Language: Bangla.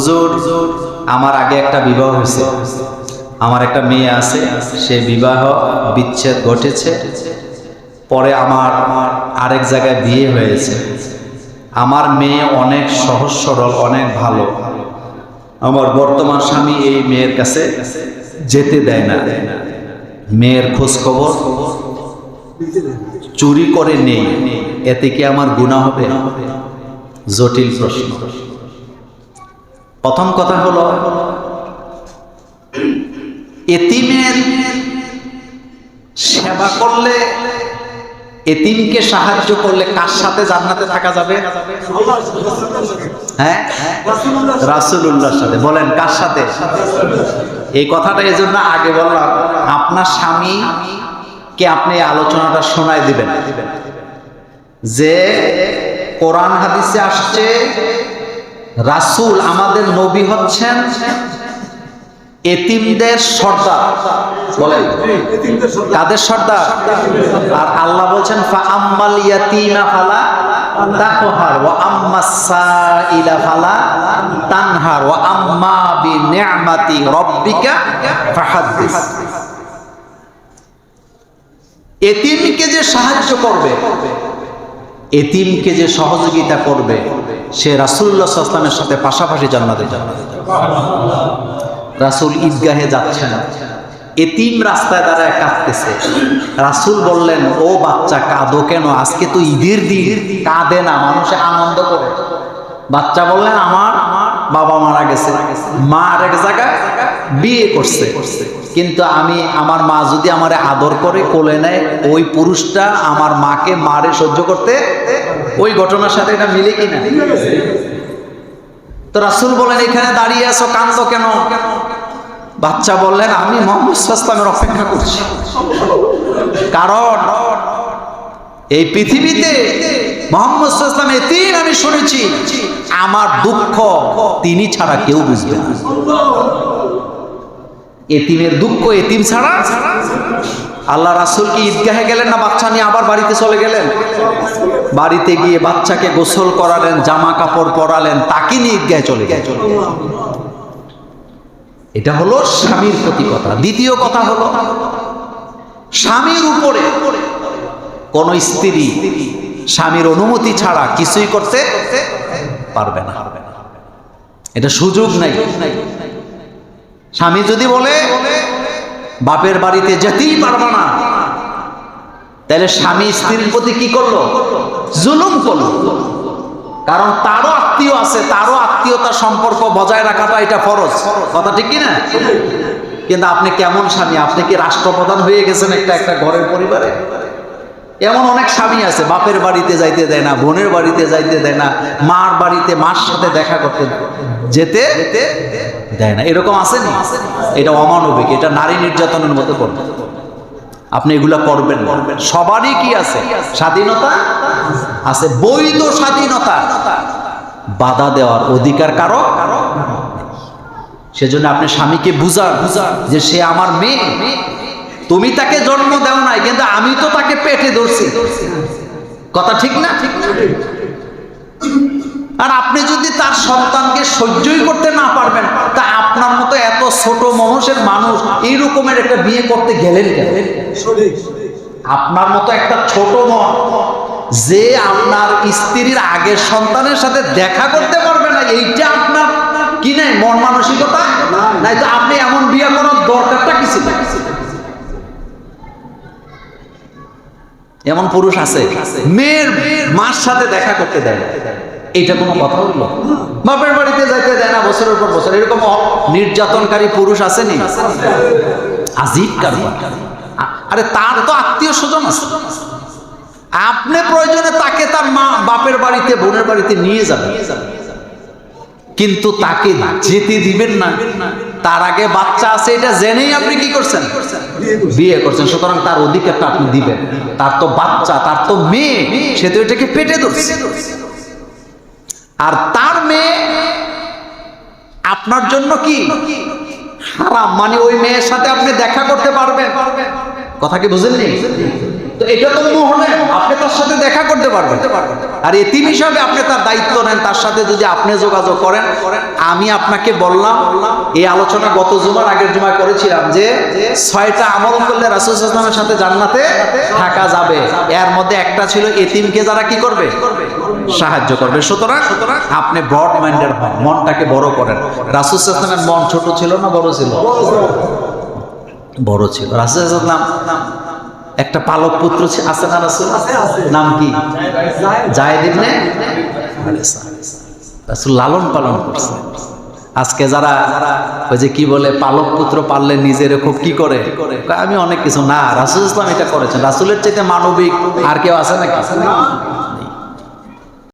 হুজুর, আমার আগে একটা বিবাহ হয়েছে। আমার একটা মেয়ে আছে, সে বিবাহ বিচ্ছেদ ঘটেছে। পরে আমার আরেক জায়গায় বিয়ে হয়েছে। আমার মেয়ে অনেক সহজ সরল, অনেক ভালো। আমার বর্তমান স্বামী এই মেয়ের কাছে যেতে দেয় না। মেয়ের খোঁজ খবর চুরি করে নেই। এতে কি আমার গুণা হবে? জটিল প্রশ্ন। প্রথম কথা হলো, এতিমের সেবা করলে এতিমকে সাহায্য করলে কার সাথে জান্নাতে থাকা যাবে? হ্যাঁ? রাসুল্লাহর সাথে। বলেন, কার সাথে? এই কথাটা এই জন্য আগে বললাম, আপনার স্বামী কে আপনি আলোচনাটা শোনায় দিবেন? যে কোরআন হাদিসে আসছে রাসূল আমাদের নবী হচ্ছেন এতিমদের সর্দার। বলেন। কাদের সর্দার? আর আল্লাহ বলছেন ফা আম্মাল ইয়াতিমা ফালা তাকহার ওয়া আম্মাস সাইলা ফালা তানহার, ওয়া আম্মা বি নি'মাতি রাব্বিকা ফাহাদ্দিস। এতিমকে যে সাহায্য করবে, এতিমকে যে সহযোগিতা করবে সে রাসুল্লা আলাইহি সাথে পাশাপাশি জান্নাতে যাবে। রাসূল ঈদগাহে না। এতিম রাস্তায় দাঁড়ায় কাঁদতেছে। রাসুল বললেন, ও বাচ্চা, কাঁদো কেন? আজকে তো ঈদের দিন। কাঁদে না, মানুষে আনন্দ করে। বাচ্চা বললেন, আমার বাবা মারা গেছে। মা আর এক জায়গায় বিয়ে করছে। কিন্তু আমি আমার মা যদি আমারে আদর করে, কোলে নেয়, ওই পুরুষটা আমার মাকে, মারে সহ্য করতে ওই ঘটনার সাথে এটা মিলে কিনা? তো রাসুল বলেন, এখানে দাঁড়িয়ে আছো কান্দ কেন? বাচ্চা বললেন, আমি মোহাম্মদ সাল্লামের অপেক্ষা করছি। কারণ এই পৃথিবীতে মোহাম্মদ সাল্লাম এতিম আমি শুনেছি, আমার দুঃখ তিনি ছাড়া কেউ বুঝবে না। এতিমের দুঃখ এতিম ছাড়া আল্লাহ রাসুল কি ঈদগাহে গেলেন না বাচ্চা নিয়ে আবার বাড়িতে চলে গেলেন? বাড়িতে গিয়ে বাচ্চাকে গোসল করালেন, জামা কাপড় পরালেন, তাকে নিয়ে ঈদগাহে চলে এটা হলো স্বামীর প্রতি কথা। দ্বিতীয় কথা হলো, স্বামীর উপরে কোন স্ত্রী স্বামীর অনুমতি ছাড়া কিছুই করতে পারবে না। এটা সুযোগ নাই। স্বামী যদি বলে, বাপের বাড়িতে যেতেই পারবে না। তাহলে স্বামী স্ত্রীর প্রতি কি করল? জুলুম করল। কারণ তারও আত্মীয় আছে, তারও আত্মীয়তার সম্পর্ক বজায় রাখাটা এটা ফরজ। কথা ঠিক কি না কিন্তু আপনি কেমন স্বামী? আপনি কি রাষ্ট্রপ্রধান হয়ে গেছেন একটা একটা ঘরের পরিবারে? এমন অনেক স্বামী আছে, বাপের বাড়িতে যাইতে দেয় না, বোনের বাড়িতে যাইতে দেয় না, মার বাড়িতে, মার সাথে দেখা করতে যেতে দেয় না। এরকম আসেনি? এটা অমানবিক, এটা নারী নির্যাতনের মতো করবে। আপনি এগুলা করবেন সবারই কি আছে? স্বাধীনতা আছে, বৈধ স্বাধীনতা। বাধা দেওয়ার অধিকার কারও সেজন্য আপনি স্বামীকে বুঝান যে সে আমার মেয়ে। তুমি তাকে জন্ম দাও নাই কিন্তু আমি তো তাকে পেটে ধরছি। কথা ঠিক না? ঠিক না আর আপনি যদি তার সন্তানকে সহ্যই করতে না পারবেন তা আপনার মতো এত ছোট মহসের মানুষ এই রকমের একটা বিয়ে করতে গেলেন আপনার মতো একটা ছোট মন যে আপনার স্ত্রীর আগের সন্তানের সাথে দেখা করতে পারবে না এইটা আপনার কি নাই মন মানসিকতা? নাই তো আপনি এমন বিয়ে করার দরকারটা কি ছিল? এমন পুরুষ আছে, মেয়ের মার সাথে দেখা করতে দেয় এটা কোনো কথা হইল বাপের বাড়িতে যাইতে দেয় না, বছরের পর বছর। এরকম নির্যাতনকারী পুরুষ আসেনি আজিব কারবার। আরে তার তো আত্মীয় স্বজন আছে। আপনি প্রয়োজনে তাকে তার মা, বাপের বাড়িতে, বোনের বাড়িতে নিয়ে যাবেন। কিন্তু তাকে যেতে দিবেন না। তার আগে বাচ্চা আছে, এটা জেনেই আপনি কি করছেন? বিয়ে করছেন, সুতরাং তার অধিকারটা আপনি দিবেন। তার তো বাচ্চা, তার তো মেয়ে, সে তো এটাকে পেটে ধরছে। আর তার মেয়ে আপনার জন্য কি? হারাম মানে ওই মেয়ের সাথে আপনি দেখা করতে পারবেন। কথা কি বুঝেননি? তো এটা তো মোহনে আপনি তার সাথে দেখা করতে পারবেন। আর এতিম হিসাবে আপনি তার দায়িত্ব নেন। তার সাথে যদি আপনি যোগাযোগ করেন আমি আপনাকে বললাম এই আলোচনা গত জুমার আগের জুমায় করেছিলাম যে ছয়টা আমল করলে রাসুল ইসলামের সাথে জান্নাতে থাকা যাবে। এর মধ্যে একটা ছিল এতিমকে যারা কি করবে? সাহায্য করবে। সুতরাং আপনি ব্রড মাইন্ডের হন মনটাকে বড় করেন। রাসুল ইসলামের মন ছোট ছিল না বড় ছিল? বড় ছিল। রাসুল ইসলাম একটা পালক পুত্র আছে না রাসুল? নাম কি? জায়েদ ইবনে রাসুল লালন পালন করছে। আজকে যারা ওই যে কি বলে পালক পুত্র পারলে নিজের খুব কি করে? আমি অনেক কিছু। না রাসুল ইসলাম এটা করেছেন। রাসুলের চাইতে মানবিক আর কেউ আছে নাকি?